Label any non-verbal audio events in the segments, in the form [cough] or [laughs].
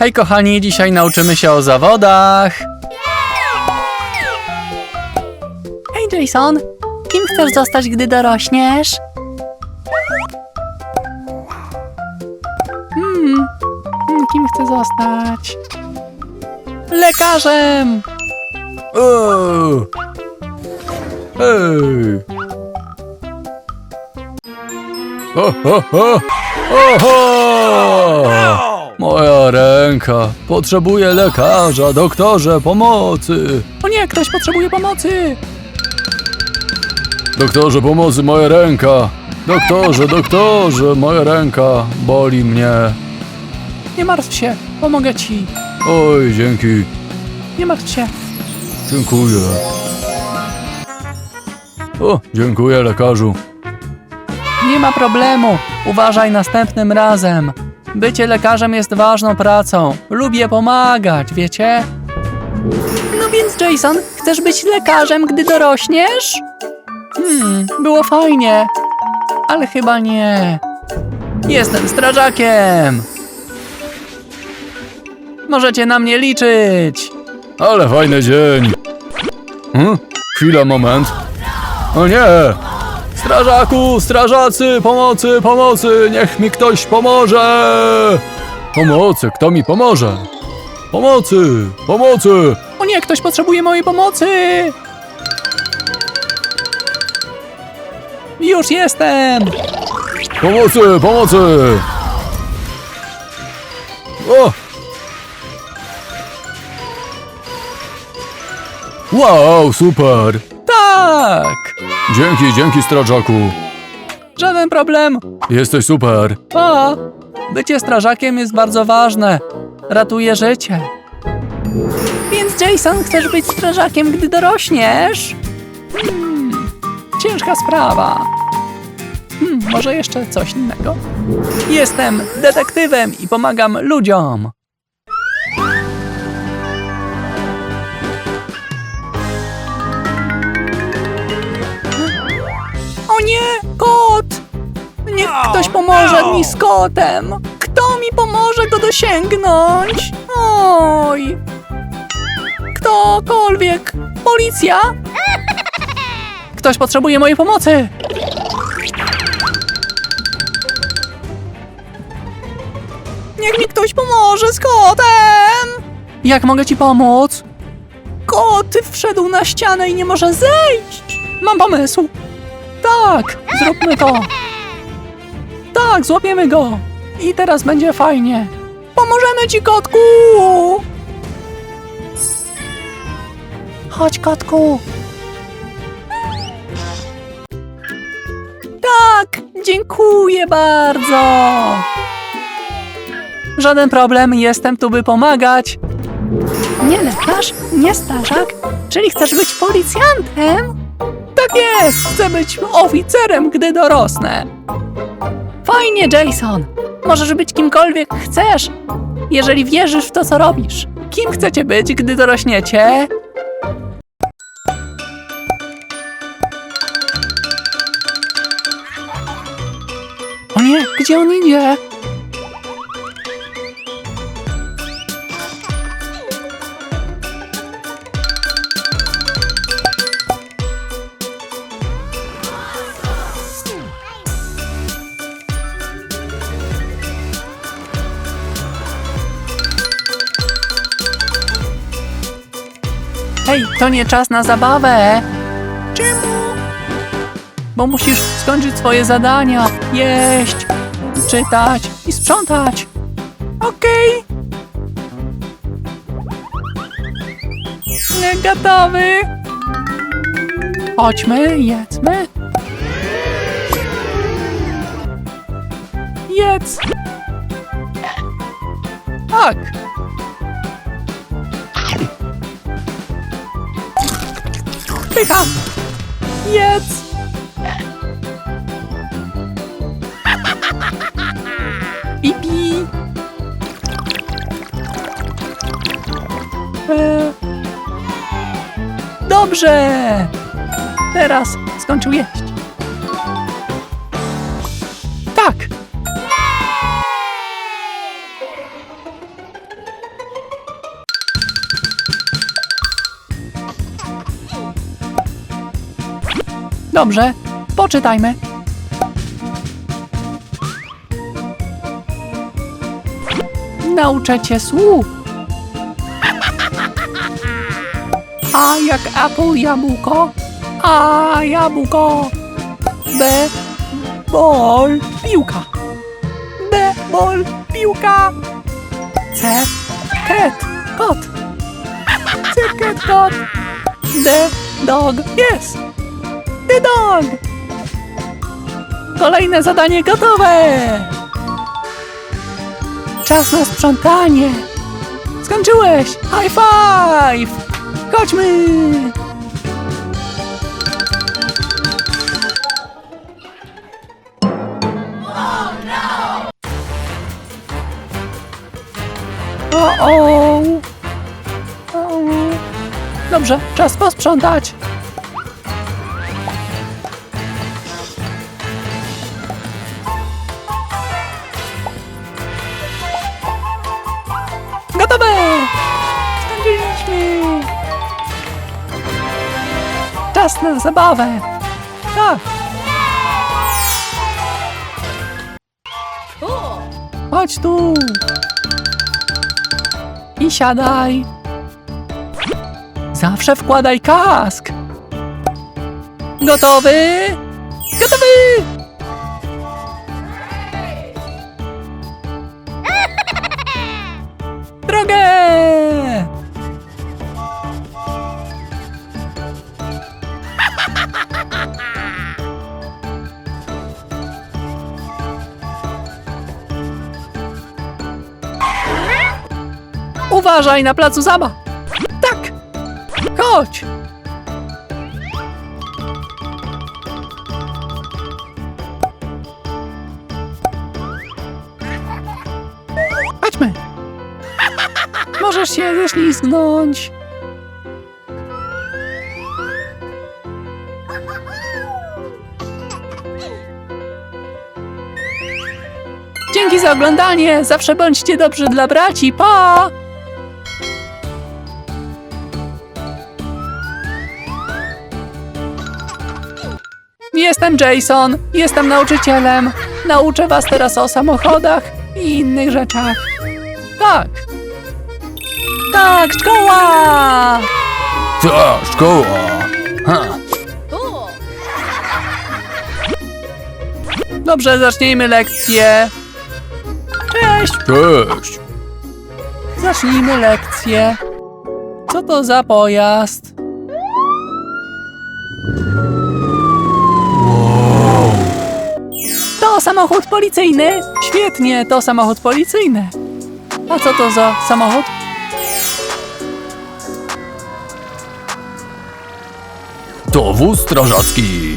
Hej kochani, dzisiaj nauczymy się o zawodach. Hej Jason, kim chcesz zostać, gdy dorośniesz? Hmm, hmm, kim chcę zostać? Lekarzem! Ho, ho, ho! Oho! Moja ręka. Potrzebuję lekarza, doktorze, pomocy. O nie, ktoś potrzebuje pomocy! Doktorze, pomocy, moja ręka. Doktorze, doktorze, moja ręka. Boli mnie. Nie martw się, pomogę ci. Oj, dzięki. Nie martw się. Dziękuję. O, dziękuję lekarzu. Nie ma problemu. Uważaj następnym razem. Bycie lekarzem jest ważną pracą. Lubię pomagać, wiecie? No więc, Jason, chcesz być lekarzem, gdy dorośniesz? Hmm, było fajnie. Ale chyba nie. Jestem strażakiem. Możecie na mnie liczyć. Ale fajny dzień. Hmm? Chwila, moment. O nie! Strażaku, strażacy, pomocy, pomocy, niech mi ktoś pomoże! Pomocy, kto mi pomoże? Pomocy, pomocy! O nie, ktoś potrzebuje mojej pomocy! Już jestem! Pomocy, pomocy! O! Wow, super! Tak! Dzięki, dzięki strażaku. Żaden problem! Jesteś super. A! Bycie strażakiem jest bardzo ważne. Ratuje życie. Więc Jason, chcesz być strażakiem, gdy dorośniesz? Hmm, ciężka sprawa. Hmm, może jeszcze coś innego? Jestem detektywem i pomagam ludziom. O nie, kot! Niech ktoś pomoże mi z kotem! Kto mi pomoże go dosięgnąć? Oj! Ktokolwiek! Policja! Ktoś potrzebuje mojej pomocy! Niech mi ktoś pomoże z kotem! Jak mogę ci pomóc? Kot wszedł na ścianę i nie może zejść! Mam pomysł! Tak, zróbmy to! Tak, złapiemy go! I teraz będzie fajnie! Pomożemy ci, kotku! Chodź, kotku! Tak, dziękuję bardzo! Żaden problem, jestem tu, by pomagać. Nie lekarz, nie strażak, czyli chcesz być policjantem? Tak jest, chcę być oficerem, gdy dorosnę. Fajnie, Jason. Możesz być kimkolwiek chcesz, jeżeli wierzysz w to, co robisz. Kim chcecie być, gdy dorośniecie? O nie, gdzie on idzie? To nie czas na zabawę. Czemu? Bo musisz skończyć swoje zadania, jeść, czytać i sprzątać. Okej. Nie gotowy. Chodźmy, jedzmy. Jedz. Tak. Pycha! Jedz! Pipi! E... Dobrze! Teraz skończył jeść. Dobrze, poczytajmy. Nauczę cię słów. A jak Apple jabłko. A jabłko. B. Bol. Piłka. B. Bol. Piłka. C. Cat. Kot. C. Cat. Kot. D. Dog. Yes. Dog. Kolejne zadanie gotowe. Czas na sprzątanie. Skończyłeś. High five. Chodźmy. O, o. o. Dobrze, czas posprzątać. Czas na zabawę! Tak! Chodź tu! I siadaj! Zawsze wkładaj kask! Gotowy? Gotowy! Uważaj na placu zabaw! Tak! Chodź! Chodźmy! [laughs] Możesz się ześlizgnąć. Dzięki za oglądanie. Zawsze bądźcie dobrzy dla braci. Pa! Jestem Jason. Jestem nauczycielem. Nauczę was teraz o samochodach i innych rzeczach. Tak. Tak, szkoła! Ta szkoła. Ha. Dobrze, zacznijmy lekcję. Cześć, Cześć. zacznijmy lekcję. Co to za pojazd? Samochód policyjny. Świetnie, to samochód policyjny. A co to za samochód? To wóz strażacki.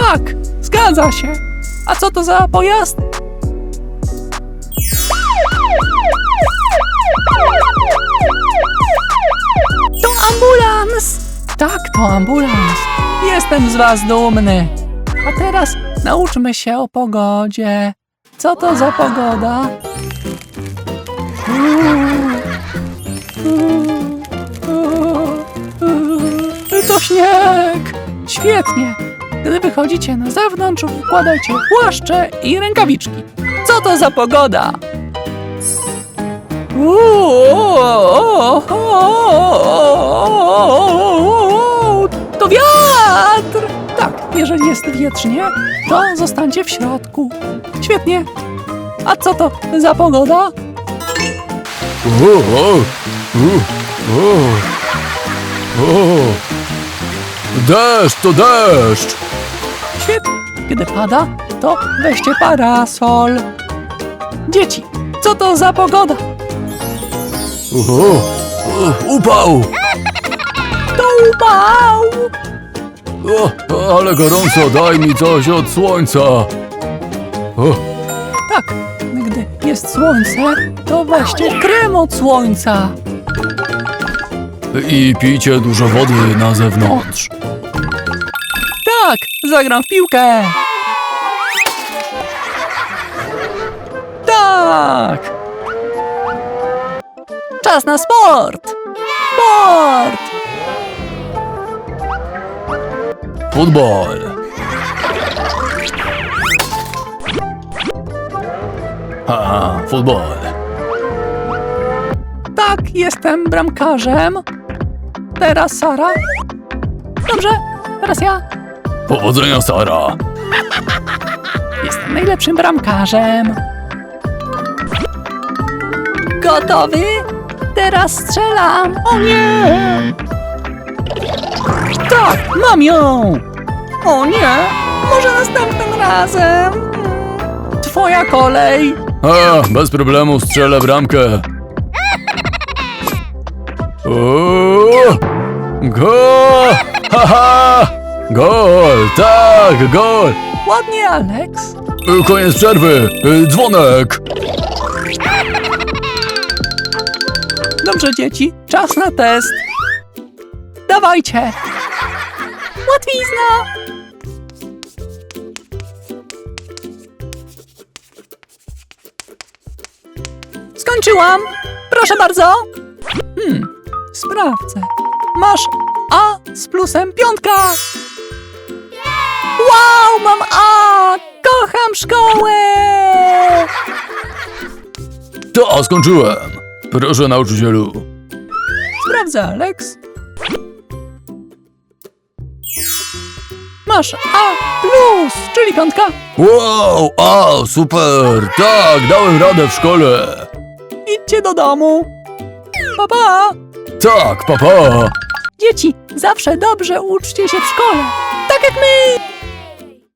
Tak, zgadza się. A co to za pojazd? To ambulans! Tak, to ambulans. Jestem z was dumny. A teraz nauczmy się o pogodzie. Co to za pogoda? To śnieg! Świetnie! Gdy wychodzicie na zewnątrz, wkładajcie płaszcze i rękawiczki. Co to za pogoda? To wiatr! Jeżeli jest wietrznie, to zostańcie w środku. Świetnie. A co to za pogoda? O, o, o, o. Deszcz to deszcz. Świetnie. Kiedy pada, to weźcie parasol. Dzieci, co to za pogoda? O, o, upał. To upał! O, ale gorąco, daj mi coś od słońca. O, Tak, gdy jest słońce, to weźcie krem od słońca. I pijcie dużo wody na zewnątrz. Tak, zagram w piłkę. Tak. Czas na sport. Futbol. Ha, futbol. Tak, jestem bramkarzem. Teraz Sara. Dobrze, teraz ja. Powodzenia, Sara. Jestem najlepszym bramkarzem. Gotowy? Teraz strzelam. O nie! Tak, mam ją! O nie! Może następnym razem? Twoja kolej. A, bez problemu strzelę bramkę. O, gol! Haha! Gol! Tak, gol! Ładnie, Alex. Koniec przerwy! Dzwonek! Dobrze, dzieci, czas na test. Dawajcie. Łatwizna. Skończyłam. Proszę bardzo. Hmm, sprawdzę. Masz A z plusem piątka. Wow, mam A! Kocham szkołę! To, skończyłem! Proszę, nauczycielu. Sprawdzę, Alex. Masz A plus, czyli piątka. Wow, a, super! Tak, dałem radę w szkole! Idźcie do domu. Pa, pa. Tak, papa! Dzieci, zawsze dobrze uczcie się w szkole. Tak jak my.